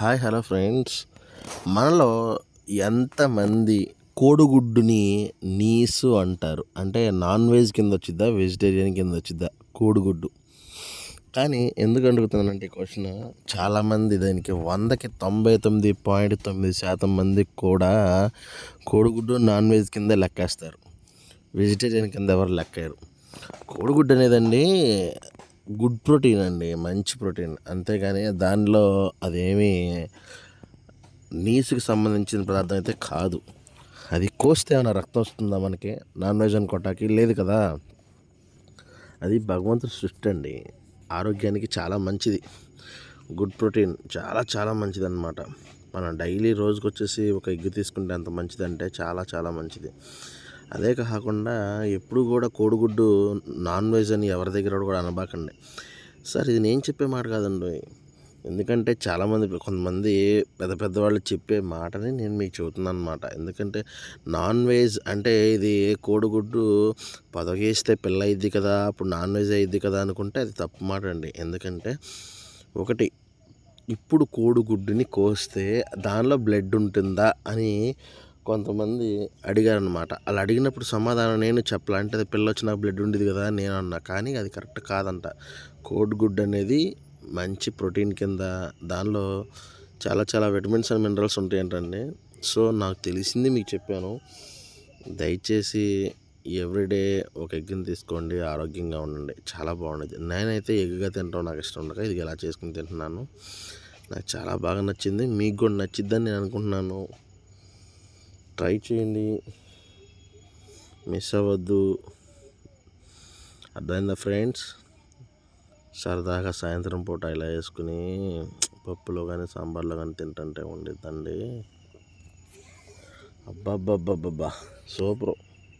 Hi hello friends. మనలో ఎంతమంది కోడిగుడ్డుని నీసు అంటారు? అంటే నాన్ వెజ్ కింద వచ్చిద్దా వెజిటేరియన్ కింద వచ్చిద్దా కోడిగుడ్డు? కానీ ఎందుకు అడుగుతున్నానంటే ఈ క్వశ్చన్ చాలామంది దానికి వందకి తొంభై తొమ్మిది పాయింట్ తొమ్మిది శాతం మంది కూడా కోడిగుడ్డు నాన్ వెజ్ కింద లెక్కేస్తారు. వెజిటేరియన్ కింద ఎవరు లెక్కారు కోడిగుడ్డు అనేదండి గుడ్ ప్రోటీన్ అండి మంచి ప్రోటీన్. అంతేగాని దానిలో అదేమీ నీసుకి సంబంధించిన పదార్థం అయితే కాదు. అది కోస్తే ఏమైనా రక్తం వస్తుందా మనకి? నాన్ వెజ్ అనుకోటాకి లేదు కదా. అది భగవంతుడు సృష్టి అండి. ఆరోగ్యానికి చాలా మంచిది. గుడ్ ప్రోటీన్ చాలా చాలా మంచిది అనమాట మనం డైలీ రోజుకొచ్చేసి ఒక ఎగ్ తీసుకుంటే ఎంత మంచిదంటే చాలా చాలా మంచిది. అదే కాకుండా ఎప్పుడు కూడా కోడిగుడ్డు నాన్ వెజ్ అని ఎవరి దగ్గర కూడా అనబాకండి. సార్ ఇది నేను చెప్పే మాట కాదండి. ఎందుకంటే చాలామంది కొంతమంది పెద్ద పెద్దవాళ్ళు చెప్పే మాటని నేను మీకు చెబుతున్నాను అనమాట ఎందుకంటే నాన్ వెజ్ అంటే ఇది కోడిగుడ్డు పొదగేస్తే పిల్ల అయింది కదా అప్పుడు నాన్ వెజ్ అయింది కదా అనుకుంటే అది తప్పు మాట అండి. ఎందుకంటే ఒకటి ఇప్పుడు కోడిగుడ్డుని కోస్తే దానిలో బ్లడ్ ఉంటుందా అని కొంతమంది అడిగారనమాట అలా అడిగినప్పుడు సమాధానం నేను చెప్పాలంటే అది పిల్ల వచ్చిన బ్లడ్ ఉండేది కదా అని నేను అన్నా. కానీ అది కరెక్ట్ కాదంట. కోడిగుడ్డు అనేది మంచి ప్రోటీన్ కింద దానిలో చాలా చాలా విటమిన్స్ అండ్ మినరల్స్ ఉంటాయంటండి. సో నాకు తెలిసింది మీకు చెప్పాను. దయచేసి ఎవ్రీడే ఒక ఎగ్ని తీసుకోండి. ఆరోగ్యంగా ఉండండి. చాలా బాగుండేది. నేనైతే ఎగ్గా తింటాం నాకు ఇష్టం ఉండక ఇది ఎలా చేసుకుని తింటున్నాను. నాకు చాలా బాగా నచ్చింది. మీకు కూడా నచ్చిద్దని నేను అనుకుంటున్నాను. ట్రై చేయండి. మిస్ అవ్వద్దు. అర్థమైందా ఫ్రెండ్స్? సరదాగా సాయంత్రం పూట ఇలా వేసుకుని పప్పులో కానీ సాంబార్లో కానీ తింటుంటే ఉండిద్దండి. అబ్బాబ్బాబ్బాబ్బా సూపరు.